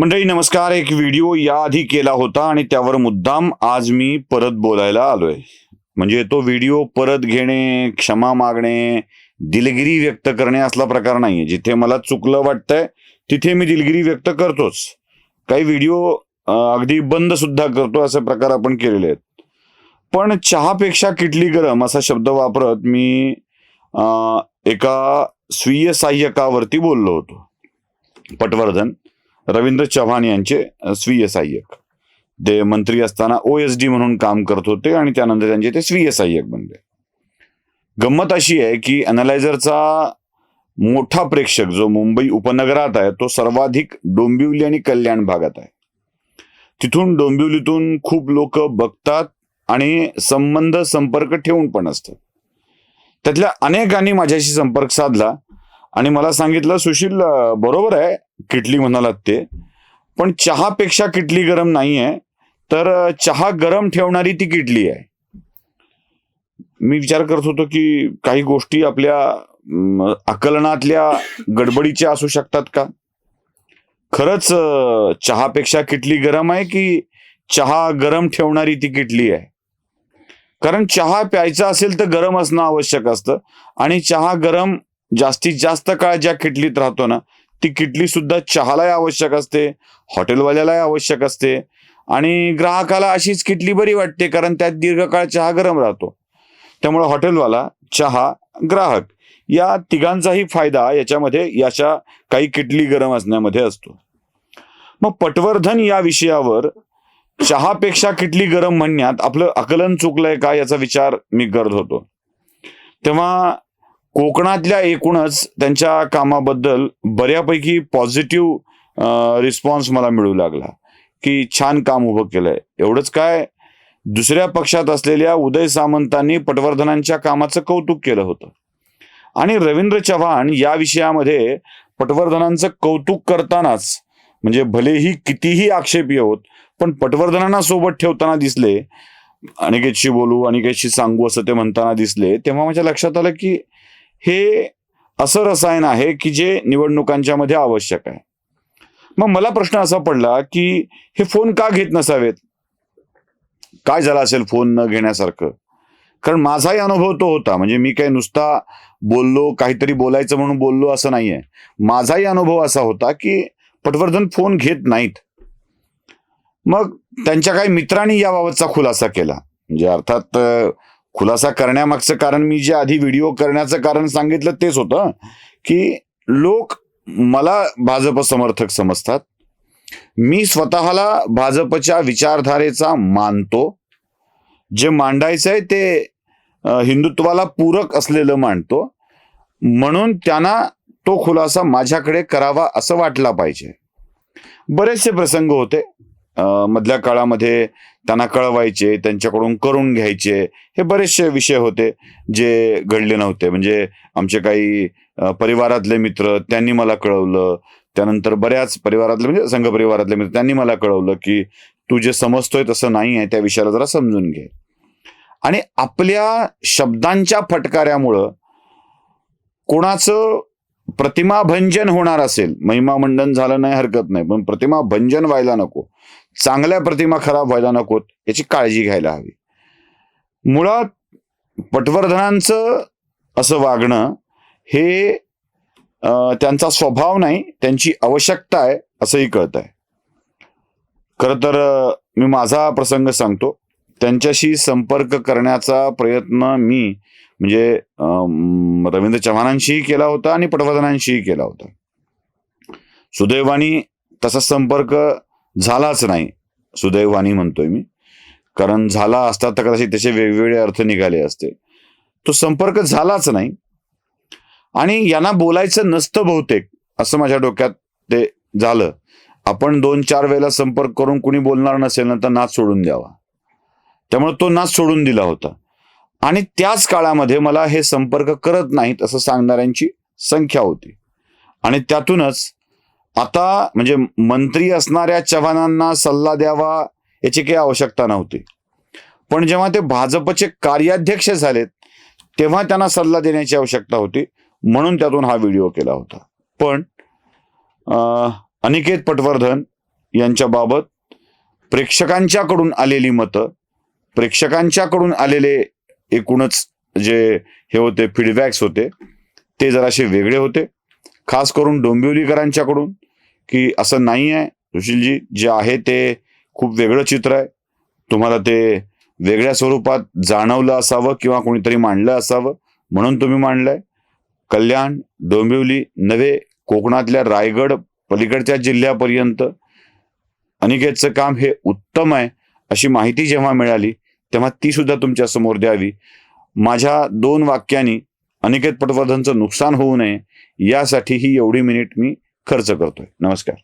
मंडळी नमस्कार. एक व्हिडिओ याआधी केला होता आणि त्यावर मुद्दाम आज मी परत बोलायला आलोय. म्हणजे तो व्हिडिओ परत घेणे क्षमा मागणे दिलगिरी व्यक्त करणे असला प्रकार नाहीये. जिथे मला चुकलं वाटतंय तिथे मी दिलगिरी व्यक्त करतोच. काही व्हिडिओ अगदी बंद सुद्धा करतो असे प्रकार आपण केलेले आहेत. पण चहापेक्षा किटली गरम असा शब्द वापरत मी एका स्वीय सहाय्यकावरती बोललो होतो. पटवर्धन रवींद्र चव्हाण यांचे स्वीय सहाय्यक. ते मंत्री असताना ओ एस डी म्हणून काम करत होते आणि त्यानंतर त्यांचे ते स्वीय सहाय्यक बनले. गंमत अशी आहे की अनालायझरचा मोठा प्रेक्षक जो मुंबई उपनगरात आहे तो सर्वाधिक डोंबिवली आणि कल्याण भागात आहे. तिथून डोंबिवलीतून खूप लोक बघतात आणि संबंध संपर्क ठेवून पण असतात. त्यातल्या अनेकांनी माझ्याशी संपर्क साधला आणि मला सांगितलं सुशील बरोबर आहे किटली म्हणालात ते. पण चहापेक्षा किटली गरम नाही आहे तर चहा गरम ठेवणारी ती किटली आहे. मी विचार करत होतो की काही गोष्टी आपल्या आकलनातल्या गडबडीच्या असू शकतात का? खरंच चहापेक्षा किटली गरम आहे की चहा गरम ठेवणारी ती किटली आहे? कारण चहा प्यायचा असेल तर गरम असणं आवश्यक असतं. आणि चहा गरम जास्तीत जास्त काळ ज्या किटलीत राहतो ना ती किटली सुद्धा चहालाही आवश्यक असते हॉटेलवाल्यालाही आवश्यक असते आणि ग्राहकाला अशीच किटली बरी वाटते कारण त्यात दीर्घकाळ चहा गरम राहतो. त्यामुळे हॉटेलवाला चहा ग्राहक या तिघांचाही फायदा याच्यामध्ये याच्या काही किटली गरम असण्यामध्ये असतो. मग पटवर्धन या विषयावर चहापेक्षा किटली गरम म्हणण्यात आपलं आकलन चुकलंय का याचा विचार मी करत होतो. तेव्हा कोकणातल्या एकूणच त्यांच्या कामाबद्दल बऱ्यापैकी पॉझिटिव्ह रिस्पॉन्स मला मिळू लागला. की छान काम उभं केलंय. एवढंच काय? दुसऱ्या पक्षात असलेल्या उदय सामंतांनी पटवर्धनांच्या कामाचं कौतुक केलं होतं. आणि रवींद्र चव्हाण या विषयामध्ये पटवर्धनांचं कौतुक करतानाच म्हणजे भलेही कितीही आक्षेप होत पण पटवर्धनांना सोबत ठेवताना दिसले अनिकेतशी बोलू अनिकेतशी सांगू असं ते म्हणताना दिसले तेव्हा माझ्या लक्षात आलं की हे असं रसायन आहे की जे निवडणुकांच्या मध्ये आवश्यक आहे. मग मला प्रश्न असा पडला की हे फोन का घेत नसावेत? काय झालं असेल फोन न घेण्यासारखं? कारण माझाही अनुभव तो होता. म्हणजे मी काही नुसता बोललो काहीतरी बोलायचं म्हणून बोललो असं नाहीये. माझाही अनुभव असा होता की पटवर्धन फोन घेत नाहीत. मग त्यांच्या काही मित्रांनी याबाबतचा खुलासा केला. म्हणजे अर्थात खुलासा करण्यामागचं कारण मी जे आधी व्हिडिओ करण्याचं कारण सांगितलं तेच होतं की लोक मला भाजप समर्थक समजतात. मी स्वतःला भाजपच्या विचारधारेचा मानतो. जे मांडायचंय ते हिंदुत्वाला पूरक असलेलं मांडतो. म्हणून त्यांना तो खुलासा माझ्याकडे करावा असं वाटला पाहिजे. बरेचसे प्रसंग होते. मधल्या काळामध्ये त्यांना कळवायचे त्यांच्याकडून करून घ्यायचे हे बरेचसे विषय होते जे घडले नव्हते. म्हणजे आमचे काही परिवारातले मित्र त्यांनी मला कळवलं. त्यानंतर बऱ्याच परिवारातले म्हणजे संघ परिवारातले मित्र त्यांनी मला कळवलं की तू जे समजतोय तसं नाही आहे त्या विषयाला जरा समजून घे. आणि आपल्या शब्दांच्या फटकाऱ्यामुळं कोणाचं प्रतिमाभंजन होणार असेल महिमा मंडन झालं नाही हरकत नाही पण प्रतिमा भंजन व्हायला नको. चांगल्या प्रतिमा खराब व्हायला नकोत याची काळजी घ्यायला हवी. मुळात पटवर्धनांचं असं वागणं हे त्यांचा स्वभाव नाही त्यांची आवश्यकता आहे असंही कळत आहे खरं तर मी माझा प्रसंग सांगतो. त्यांच्याशी संपर्क करण्याचा प्रयत्न मी म्हणजे अं, रवींद्र चव्हाणांशीही केला होता आणि पटवर्धनांशीही केला होता. सुदैवानी तसा संपर्क झालाच नाही. सुदैवानी म्हणतोय मी. कारण झाला असता तर कदाचित त्याचे वेगवेगळे अर्थ निघाले असते. तो संपर्क झालाच नाही. आणि यांना बोलायचं नसतं बहुतेक असं माझ्या डोक्यात ते झालं. आपण दोन चार वेळेला संपर्क करून कुणी बोलणार नसेल ना तर नाच सोडून द्यावा. त्यामुळे तो नाच सोडून दिला होता. आणि त्याच काळामध्ये मला हे संपर्क करत नाहीत असं सांगणाऱ्यांची संख्या होती. आणि त्यातूनच आता म्हणजे मंत्री असणाऱ्या चव्हाणांना सल्ला द्यावा याची काही आवश्यकता नव्हती. पण जेव्हा ते भाजपचे कार्याध्यक्ष झालेत तेव्हा त्यांना सल्ला देण्याची आवश्यकता होती. म्हणून त्यातून हा व्हिडिओ केला होता. पण अनिकेत पटवर्धन यांच्याबाबत प्रेक्षकांच्याकडून आलेली मतं प्रेक्षकांच्याकडून आलेले एकूणच जे हे होते फीडबॅक्स होते ते जराशे वेगळे होते. खास करून डोंबिवलीकरांच्याकडून की असं नाही आहे सुशीलजी जे आहे ते खूप वेगळं चित्र आहे. तुम्हाला ते वेगळ्या स्वरूपात जाणवलं असावं किंवा कोणीतरी मांडलं असावं म्हणून तुम्ही मांडलंय. कल्याण डोंबिवली नवे कोकणातल्या रायगड पलीकडच्या जिल्ह्यापर्यंत. अनिकेतचं काम हे उत्तम आहे अशी माहिती जेव्हा मिळाली तेव्हा ती सुद्धा तुमच्यासमोर द्यावी. माझ्या दोन वाक्यांनी अनिकेत पटवर्धनचं नुकसान होऊ नये यासाठी ही एवढी मिनिट मी खर्च करतोय. नमस्कार.